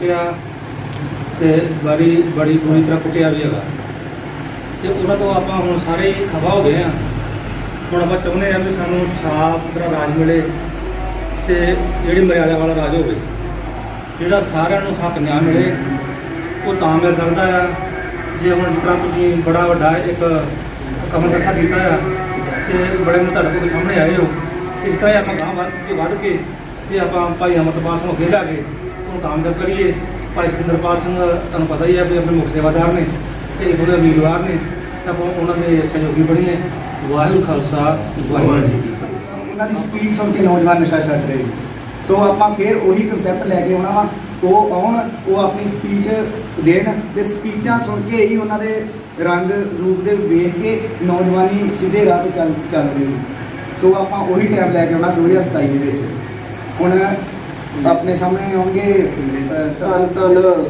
ਕੁੱਟਿਆ ਤੇ ਬੜੀ ਬੜੀ ਬੁਰੀ ਤਰ੍ਹਾਂ ਕੁੱਟਿਆ ਵੀ ਹੈਗਾ। ਤੇ ਉਹਨਾਂ ਤੋਂ ਆਪਾਂ ਹੁਣ ਸਾਰੇ ਹੀ ਖਫਾ ਹੋ ਗਏ ਆ ਹੁਣ ਆਪਾਂ ਚਾਹੁੰਦੇ ਆ ਵੀ ਸਾਨੂੰ ਸਾਫ਼ ਸੁਥਰਾ ਰਾਜ ਮਿਲੇ ਤੇ ਜਿਹੜੀ ਮਰਿਆਦਾ ਵਾਲਾ ਰਾਜ ਹੋਵੇ, ਜਿਹੜਾ ਸਾਰਿਆਂ ਨੂੰ ਹੱਕ ਨਿਆਂ ਮਿਲੇ, ਉਹ ਤਾਂ ਮਿਲ ਸਕਦਾ ਆ। ਜੇ ਹੁਣ ਜਿਸ ਤਰ੍ਹਾਂ ਤੁਸੀਂ ਬੜਾ ਵੱਡਾ ਇੱਕ ਕਮਲ ਕਥਾ ਕੀਤਾ ਆ ਤੇ ਬੜੇ ਨੂੰ ਤੁਹਾਡੇ ਕੋਲ ਸਾਹਮਣੇ ਆਏ ਹੋ, ਇਸ ਤਰ੍ਹਾਂ ਹੀ ਆਪਾਂ ਗਾਂ ਵੱਧ ਕੇ ਵੱਧ ਕੇ ਤੇ ਆਪਾਂ ਭਾਈ ਅਮਰਪਾਲ ਨੂੰ ਅੱਗੇ ਲਾ ਕੇ ਉਹਨੂੰ ਕਾਮਯਾਬ ਕਰੀਏ। ਭਾਈ ਸੁਖਿੰਦਰਪਾਲ ਸਿੰਘ ਤੁਹਾਨੂੰ ਪਤਾ ਹੀ ਹੈ ਵੀ ਆਪਣੇ ਮੁੱਖ ਸੇਵਾਦਾਰ ਨੇ ਤੇ ਥੋੜੇ ਉਮੀਦਵਾਰ ਨੇ। ਤਾਂ ਆਪਾਂ ਉਹਨਾਂ ਦੇ ਸਹਿਯੋਗੀ ਬਣੀਏ। ਵਾਹਿਗੁਰੂ ਖਾਲਸਾ ਵਾਹਿਗੁਰੂ। ਜੀ ਕੀ ਫਤਿਹ। ਉਹਨਾਂ ਦੀ ਸਪੀਚ ਸੁਣ ਕੇ ਨੌਜਵਾਨ ਨਸ਼ਾ ਛੱਡ ਰਹੇ। ਸੋ ਆਪਾਂ ਫਿਰ ਉਹੀ ਕਨਸੈਪਟ ਲੈ ਕੇ ਆਉਣਾ ਵਾ। ਉਹ ਆਉਣ ਉਹ ਆਪਣੀ ਸਪੀਚ ਦੇਣ ਤੇ ਸਪੀਚਾਂ ਸੁਣ ਕੇ ਹੀ ਉਹਨਾਂ ਦੇ ਰੰਗ ਰੂਪ ਦੇ ਵੇਖ ਕੇ ਨੌਜਵਾਨੀ ਸਿੱਧੇ ਰਾਹ ਤੇ ਚੱਲ ਚੱਲ ਰਹੀ। ਸੋ ਆਪਾਂ ਉਹੀ ਟਾਈਮ ਲੈ ਕੇ ਆਉਣਾ 2027 ਦੇ ਵਿੱਚ। ਹੁਣ ਆਪਣੇ ਸਾਹਮਣੇ ਆਉਣਗੇ। ਅਹ, ਧੰਨ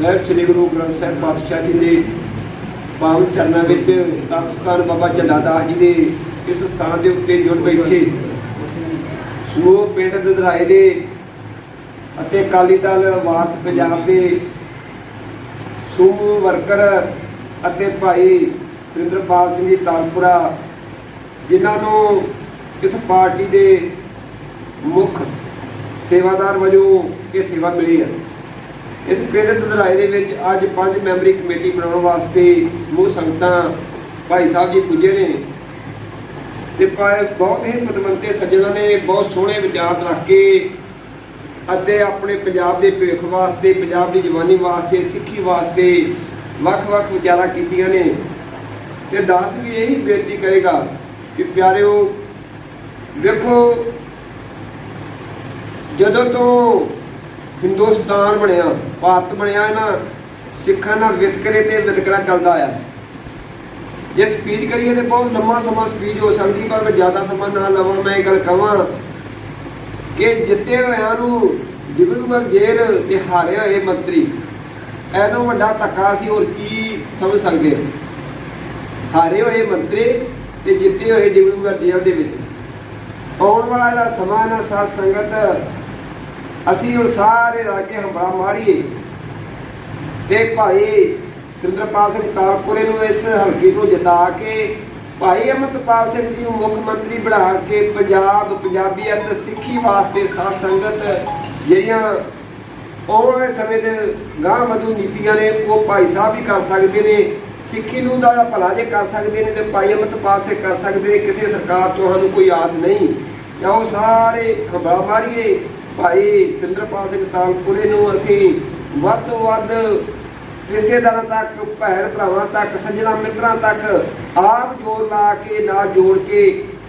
ਸਾਹਿਬ ਸ੍ਰੀ ਗੁਰੂ ਗ੍ਰੰਥ ਸਾਹਿਬ ਪਾਤਸ਼ਾਹ ਜੀ ਦੇ ਪਾਵਨ ਚਰਨਾਂ ਵਿੱਚ ਤਪਸਤਾਨ ਬਾਬਾ ਜੱਲਾ ਦਾਸ ਜੀ ਦੇ ਇਸ ਸਥਾਨ ਦੇ ਉੱਤੇ ਜੁੜ ਬੈਠੇ। ਸੋ ਪਿੰਡ ਦਦਰਾਏ ਦੇ ਅਤੇ ਅਕਾਲੀ ਦਲ ਵਾਰਸ ਪੰਜਾਬ ਦੇ ਸ਼ੂਹ ਵਰਕਰ ਅਤੇ ਭਾਈ ਸੁਰਿੰਦਰਪਾਲ ਸਿੰਘ ਜੀ ਤਾਲਪੁਰਾ ਜਿਨ੍ਹਾਂ ਨੂੰ ਇਸ ਪਾਰਟੀ ਦੇ ਮੁੱਖ ਸੇਵਾਦਾਰ ਵਜੋਂ ਇਹ ਸੇਵਾ ਮਿਲੀ ਹੈ। ਇਸ ਪਿੰਡ ਲੜਾਈ ਦੇ ਵਿੱਚ ਅੱਜ ਪੰਜ ਮੈਂਬਰੀ ਕਮੇਟੀ ਬਣਾਉਣ ਵਾਸਤੇ ਸਮੂਹ ਸੰਗਤਾਂ ਭਾਈ ਸਾਹਿਬ ਜੀ ਪੁੱਜੇ ਨੇ ਤੇ ਭਾਈ ਬਹੁਤ ਹੀ ਪਤਵੰਤੇ ਸੱਜਣਾਂ ਨੇ, ਬਹੁਤ ਸੋਹਣੇ ਵਿਚਾਰ ਰੱਖ ਕੇ ਅਤੇ ਆਪਣੇ ਪੰਜਾਬ ਦੇ ਭਵਿੱਖ ਵਾਸਤੇ, ਪੰਜਾਬ ਦੀ ਜਵਾਨੀ ਵਾਸਤੇ, ਸਿੱਖੀ ਵਾਸਤੇ ਵੱਖ-ਵੱਖ ਵਿਚਾਰਾਂ ਕੀਤੀਆਂ ਨੇ। ਤੇ ਦਾਸ ਵੀ ਇਹੀ ਬੇਨਤੀ ਕਰੇਗਾ ਕਿ ਪਿਆਰਿਓ, ਵੇਖੋ ਜਦੋਂ ਤੋਂ ਹਿੰਦੁਸਤਾਨ ਬਣਿਆ, ਭਾਰਤ ਬਣਿਆ ਹੈ ਨਾ ਸਿੱਖਾਂ ਨਾਲ ਵਿਤਕਰੇ ਤੇ ਵਿਤਕਰਾ ਚੱਲਦਾ ਆ ਜੇ ਸਪੀਚ ਕਰੀਏ ਤੇ ਬਹੁਤ ਲੰਮਾ ਸਮਾਂ ਸਪੀਚ ਹੋ ਸਕਦੀ, ਪਰ ਮੈਂ ਜ਼ਿਆਦਾ ਸਮਾਂ ਨਾ ਲਵਾਂ, ਮੈਂ ਇਹ ਗੱਲ ਕਵਾਂ ਕਿ ਜਿੱਤੇ ਹੋਇਆਂ ਨੂੰ ਡਿਬਰੂਗੜ੍ਹ ਜੇਲ੍ਹ ਤੇ ਹਾਰੇ ਹੋਏ ਮੰਤਰੀ ਐਦੋਂ ਵੱਡਾ ਧੱਕਾ ਸੀ ਹੋਰ ਕੀ ਸਮਝ ਸਕਦੇ ਹਾਰੇ ਹੋਏ ਮੰਤਰੀ ਤੇ ਜਿੱਤੇ ਹੋਏ ਡਿਬਰੂਗੜ੍ਹ ਜੇਲ੍ਹ ਦੇ ਵਿੱਚ। ਆਉਣ ਵਾਲਾ ਜਿਹੜਾ ਸਮਾਂ ਨਾ ਸਾਧ ਸੰਗਤ ਅਸੀਂ ਹੁਣ ਸਾਰੇ ਰਲ ਕੇ ਹੰਬੜਾ ਮਾਰੀਏ। ਤੇ ਭਾਈ ਸਿੰਦਰਪਾਲ ਸਿੰਘ ਤਾਲਪੁਰੇ ਨੂੰ ਇਸ ਹਲਕੇ ਤੋਂ ਜਿਤਾ ਕੇ, ਭਾਈ ਅਮਰਤਪਾਲ ਸਿੰਘ ਜੀ ਨੂੰ ਮੁੱਖ ਮੰਤਰੀ ਬਣਾ ਕੇ ਪੰਜਾਬ ਪੰਜਾਬੀਅਤ ਸਿੱਖੀ ਵਾਸਤੇ ਸਾਧ ਸੰਗਤ ਜਿਹੜੀਆਂ ਆਉਣ ਵਾਲੇ ਸਮੇਂ ਦੇ ਗਾਂ ਵਧੂ ਨੀਤੀਆਂ ਨੇ, ਉਹ ਭਾਈ ਸਾਹਿਬ ਵੀ ਕਰ ਸਕਦੇ ਨੇ, ਸਿੱਖੀ ਨੂੰ ਦਾ ਭਲਾ ਜੇ ਕਰ ਸਕਦੇ ਨੇ ਤੇ ਭਾਈ ਅਮਰਤਪਾਲ ਸਿੰਘ ਕਰ ਸਕਦੇ ਨੇ, ਕਿਸੇ ਸਰਕਾਰ ਤੋਂ ਸਾਨੂੰ ਕੋਈ ਆਸ ਨਹੀਂ। ਆਓ ਸਾਰੇ ਖਬਰਾਂ ਮਾਰੀਏ। ਭਾਈ ਸਿੰਦਰਪਾਲ ਸਿੰਘ ਤਾਲਪੁਰੇ ਨੂੰ ਅਸੀਂ ਵੱਧ ਤੋਂ ਵੱਧ ਰਿਸ਼ਤੇਦਾਰਾਂ ਤੱਕ, ਭੈਣ ਭਰਾਵਾਂ ਤੱਕ, ਸੱਜਣਾ ਮਿੱਤਰਾਂ ਤੱਕ ਆਪ ਜੋਰ ਲਾ ਕੇ, ਨਾਲ ਜੋੜ ਕੇ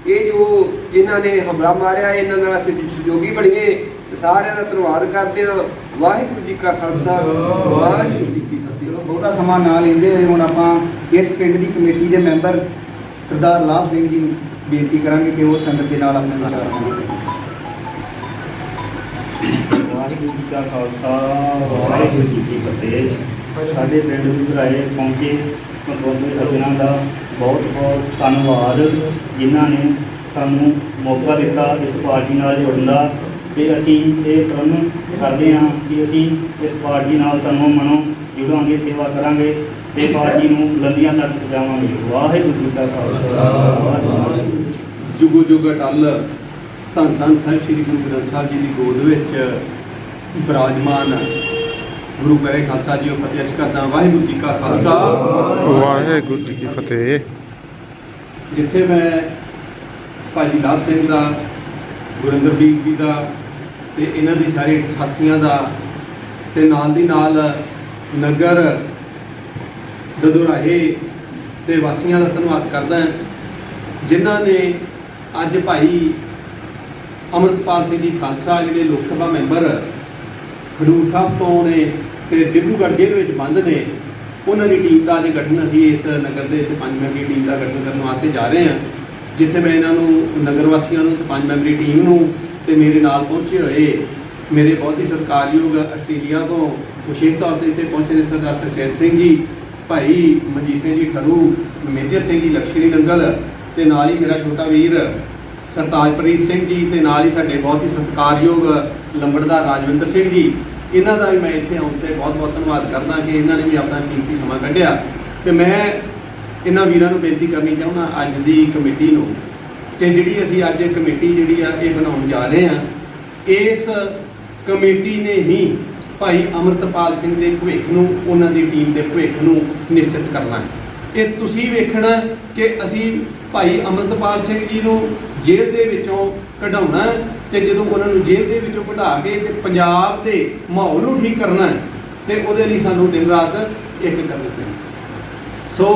ਇਹ ਜੋ ਇਹਨਾਂ ਨੇ ਹਮਲਾ ਮਾਰਿਆ, ਇਹਨਾਂ ਨਾਲ ਅਸੀਂ ਸਹਿਯੋਗੀ ਬਣੀਏ। ਸਾਰਿਆਂ ਦਾ ਧੰਨਵਾਦ ਕਰਦੇ ਹਾਂ। ਵਾਹਿਗੁਰੂ ਜੀ ਕਾ ਖਾਲਸਾ। ਵਾਹਿਗੁਰੂ ਜੀ ਕੀ ਫਤਿਹ। ਬਹੁਤਾ ਸਮਾਂ ਨਾ ਲੈਂਦੇ ਹੋਏ ਹੁਣ ਆਪਾਂ ਇਸ ਪਿੰਡ ਦੀ ਕਮੇਟੀ ਦੇ ਮੈਂਬਰ ਸਰਦਾਰ ਲਾਭ ਸਿੰਘ ਜੀ ਨੂੰ ਬੇਨਤੀ ਕਰਾਂਗੇ ਕਿ ਉਹ ਸੰਗਤ ਦੇ ਨਾਲ ਆਪਣੇ ਵਿਚਾਰ ਸਾਂਝੇ ਵਾਹਿਗੁਰੂ ਜੀ ਕਾ ਖਾਲਸਾ, ਵਾਹਿਗੁਰੂ ਜੀ ਕੀ ਫਤਿਹ। ਸਾਡੇ ਪਿੰਡ ਵਿਦਰਾਏ ਪਹੁੰਚੇ ਮਤਲਬ ਸੱਜਣਾਂ ਦਾ ਬਹੁਤ ਬਹੁਤ ਧੰਨਵਾਦ, ਜਿਨ੍ਹਾਂ ਨੇ ਸਾਨੂੰ ਮੌਕਾ ਦਿੱਤਾ ਇਸ ਪਾਰਟੀ ਨਾਲ ਜੁੜਨ ਦਾ। ਤੇ ਅਸੀਂ ਇਹ ਪ੍ਰਣ ਕਰਦੇ ਹਾਂ ਕਿ ਅਸੀਂ ਇਸ ਪਾਰਟੀ ਨਾਲ ਤਨੋਂ ਮਨੋਂ ਜੁੜਾਂਗੇ, ਸੇਵਾ ਕਰਾਂਗੇ ਤੇ ਪਾਰਟੀ ਨੂੰ ਬੁਲੰਦੀਆਂ ਤੱਕ ਪਹੁੰਚਾਵਾਂਗੇ। ਵਾਹਿਗੁਰੂ ਜੀ ਕਾ ਖਾਲਸਾ, ਵਾਹਿਗੁਰੂ ਜੁਗੋ ਜੁਗ ਅਟਲ ਧੰਨ ਧੰਨ ਸਾਹਿਬ ਸ੍ਰੀ ਗੁਰੂ ਗ੍ਰੰਥ ਸਾਹਿਬ ਜੀ ਦੀ ਗੋਦ ਵਿੱਚ ਬਿਰਾਜਮਾਨ ਗੁਰੂ ਮੇਰੇ ਖਾਲਸਾ ਜੀ ਉਹ ਫਤਿਹ ਅਰਜ਼ ਕਰਦਾ ਵਾਹਿਗੁਰੂ ਜੀ ਕਾ ਖਾਲਸਾ। ਵਾਹਿਗੁਰੂ ਜੀ ਕੀ ਫਤਿਹ। ਜਿੱਥੇ ਮੈਂ ਭਾਜੀ ਲਾਭ ਸਿੰਘ ਦਾ ਗੁਰਿੰਦਰਦੀਪ ਜੀ ਦਾ ਤੇ ਇਹਨਾਂ ਦੀ ਸਾਰੇ ਸਾਥੀਆਂ ਦਾ ਤੇ ਨਾਲ ਦੀ ਨਾਲ ਨਗਰ ਦਦੁਰਾਹੇ ਦੇ ਵਾਸੀਆਂ ਦਾ ਧੰਨਵਾਦ ਕਰਦਾ ਜਿਨ੍ਹਾਂ ਨੇ ਅੱਜ ਭਾਈ ਅਮਰਤਪਾਲ ਸਿੰਘ ਜੀ ਖਾਲਸਾ, ਜਿਹੜੇ ਲੋਕ ਸਭਾ ਮੈਂਬਰ ਖਡੂਰ ਸਾਹਿਬ ਤੋਂ ਨੇ ਤੇ ਡਿਬਰੂਗੜ੍ਹ ਜੇਲ੍ਹ ਵਿੱਚ ਬੰਦ ਨੇ, ਉਹਨਾਂ ਦੀ ਟੀਮ ਦਾ ਅੱਜ ਗਠਨ ਅਸੀਂ ਇਸ ਨਗਰ ਦੇ ਵਿੱਚ ਪੰਜ ਮੈਂਬਰੀ ਟੀਮ ਦਾ ਗਠਨ ਕਰਨ ਵਾਸਤੇ ਜਾ ਰਹੇ ਹਾਂ, ਜਿੱਥੇ ਮੈਂ ਇਹਨਾਂ ਨੂੰ, ਨਗਰ ਵਾਸੀਆਂ ਨੂੰ ਤੇ ਪੰਜ ਮੈਂਬਰੀ ਟੀਮ ਨੂੰ ਤੇ ਮੇਰੇ ਨਾਲ ਪਹੁੰਚੇ ਹੋਏ ਮੇਰੇ ਬਹੁਤ ਹੀ ਸਤਿਕਾਰਯੋਗ ਆਸਟ੍ਰੇਲੀਆ ਤੋਂ ਵਿਸ਼ੇਸ਼ ਤੌਰ ਤੇ ਇੱਥੇ ਪਹੁੰਚੇ ਨੇ ਸਰਦਾਰ ਸੁਖਚੈਨ ਸਿੰਘ ਜੀ, ਭਾਈ ਮਨਜੀਤ ਸਿੰਘ ਜੀ ਖਰੂ ਮੇਜਰ ਸਿੰਘ ਜੀ ਲਕਸ਼ਮੀ ਨੰਗਲ ਤੇ ਨਾਲ ਹੀ ਮੇਰਾ ਛੋਟਾ ਵੀਰ ਸਰਤਾਜਪ੍ਰੀਤ ਸਿੰਘ ਜੀ ਤੇ ਨਾਲ ਹੀ ਸਾਡੇ ਬਹੁਤ ਹੀ ਸਤਿਕਾਰਯੋਗ ਲੰਬੜਦਾਰ ਰਾਜਵਿੰਦਰ ਸਿੰਘ ਜੀ, ਇਹਨਾਂ ਦਾ ਵੀ ਮੈਂ ਇੱਥੇ ਆਉਣ ਤੇ ਬਹੁਤ ਬਹੁਤ ਧੰਨਵਾਦ ਕਰਦਾ ਕਿ ਇਹਨਾਂ ਨੇ ਵੀ ਆਪਣਾ ਕੀਮਤੀ ਸਮਾਂ ਕੱਢਿਆ। ਤੇ ਮੈਂ ਇਹਨਾਂ ਵੀਰਾਂ ਨੂੰ ਬੇਨਤੀ ਕਰਨੀ ਚਾਹੁੰਦਾ ਅੱਜ ਦੀ ਕਮੇਟੀ ਨੂੰ ਕਿ ਜਿਹੜੀ ਅਸੀਂ ਅੱਜ ਕਮੇਟੀ ਜਿਹੜੀ ਆ, ਇਹ ਬਣਾਉਣ ਜਾ ਰਹੇ ਆ, ਇਸ ਕਮੇਟੀ ਨੇ ਹੀ ਭਾਈ ਅਮਰਤਪਾਲ ਸਿੰਘ ਦੇ ਭਵਿੱਖ ਨੂੰ, ਉਹਨਾਂ ਦੀ ਟੀਮ ਦੇ ਭਵਿੱਖ ਨੂੰ ਨਿਸ਼ਚਿਤ ਕਰਨਾ ਹੈ। ਇਹ ਤੁਸੀਂ ਵੇਖਣਾ ਕਿ ਅਸੀਂ ਭਾਈ ਅਮਰਤਪਾਲ ਸਿੰਘ ਜੀ ਨੂੰ ਜੇਲ੍ਹ ਦੇ ਵਿੱਚੋਂ ਕਢਾਉਣਾ ਹੈ ਤੇ ਜਦੋਂ ਉਹਨਾਂ ਨੂੰ ਜੇਲ੍ਹ ਦੇ ਵਿੱਚੋਂ ਕਢਾ ਕੇ ਤੇ ਪੰਜਾਬ ਦੇ ਮਾਹੌਲ ਨੂੰ ਠੀਕ ਕਰਨਾ ਹੈ, ਤੇ ਉਹਦੇ ਲਈ ਸਾਨੂੰ ਦਿਨ ਰਾਤ ਇੱਕ ਕਰਨਾ ਪੈਣਾ ਸੋ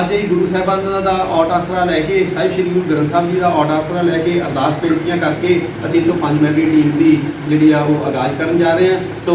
ਅੱਜ ਇਹ ਗੁਰੂ ਸਾਹਿਬਾਨ ਦਾ ਔਟ ਆਸਰਾ ਲੈ ਕੇ ਸਾਹਿਬ ਸ੍ਰੀ ਗੁਰੂ ਗ੍ਰੰਥ ਸਾਹਿਬ ਜੀ ਦਾ ਔਟ ਆਸਰਾ ਲੈ ਕੇ ਅਰਦਾਸ ਬੇਨਤੀਆਂ ਕਰਕੇ ਅਸੀਂ ਤੋਂ ਪੰਜ ਮੈਂਬਰੀ ਟੀਮ ਦੀ ਜਿਹੜੀ ਆ ਉਹ ਆਗਾਜ਼ ਕਰਨ ਜਾ ਰਹੇ ਹਾਂ। ਸੋ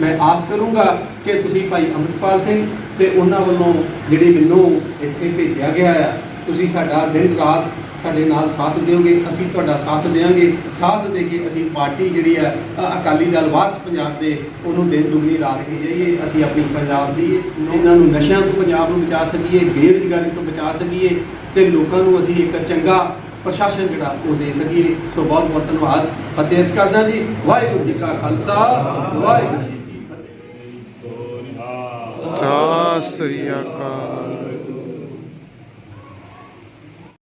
ਮੈਂ ਆਸ ਕਰੂੰਗਾ ਕਿ ਤੁਸੀਂ ਭਾਈ ਅੰਮ੍ਰਿਤਪਾਲ ਸਿੰਘ ਤੇ ਉਹਨਾਂ ਵੱਲੋਂ ਜਿਹੜੇ ਮੈਨੂੰ ਇੱਥੇ ਭੇਜਿਆ ਗਿਆ ਆ ਤੁਸੀਂ ਸਾਡਾ ਦਿਨ ਰਾਤ ਸਾਡੇ ਨਾਲ ਸਾਥ ਦਿਓਗੇ, ਅਸੀਂ ਤੁਹਾਡਾ ਸਾਥ ਦੇਵਾਂਗੇ ਸਾਥ ਦੇ ਕੇ ਅਸੀਂ ਪਾਰਟੀ ਜਿਹੜੀ ਹੈ ਅਕਾਲੀ ਦਲ ਵਾਰਸ ਪੰਜਾਬ ਦੇ, ਉਹਨੂੰ ਦਿਨ ਦੁਗਣੀ ਰਾਤ ਕੇ ਜਾਈਏ ਅਸੀਂ ਆਪਣੀ ਪੰਜਾਬ ਦੀ, ਇਹਨਾਂ ਨੂੰ ਨਸ਼ਿਆਂ ਤੋਂ ਪੰਜਾਬ ਨੂੰ ਬਚਾ ਸਕੀਏ, ਬੇਰੁਜ਼ਗਾਰੀ ਤੋਂ ਬਚਾ ਸਕੀਏ ਤੇ ਲੋਕਾਂ ਨੂੰ ਅਸੀਂ ਇੱਕ ਚੰਗਾ ਪ੍ਰਸ਼ਾਸਨ ਜਿਹੜਾ, ਉਹ ਦੇ ਸਕੀਏ। ਸੋ ਬਹੁਤ ਬਹੁਤ ਧੰਨਵਾਦ। ਫਤਿਹ ਕਰਦਾ ਜੀ। ਵਾਹਿਗੁਰੂ ਜੀ ਕਾ ਖਾਲਸਾ। ਵਾਹਿਗੁਰੂ ਜੀ ਕੀ ਫਤਿਹ। ਸਤਿ ਸ੍ਰੀ ਅਕਾਲ।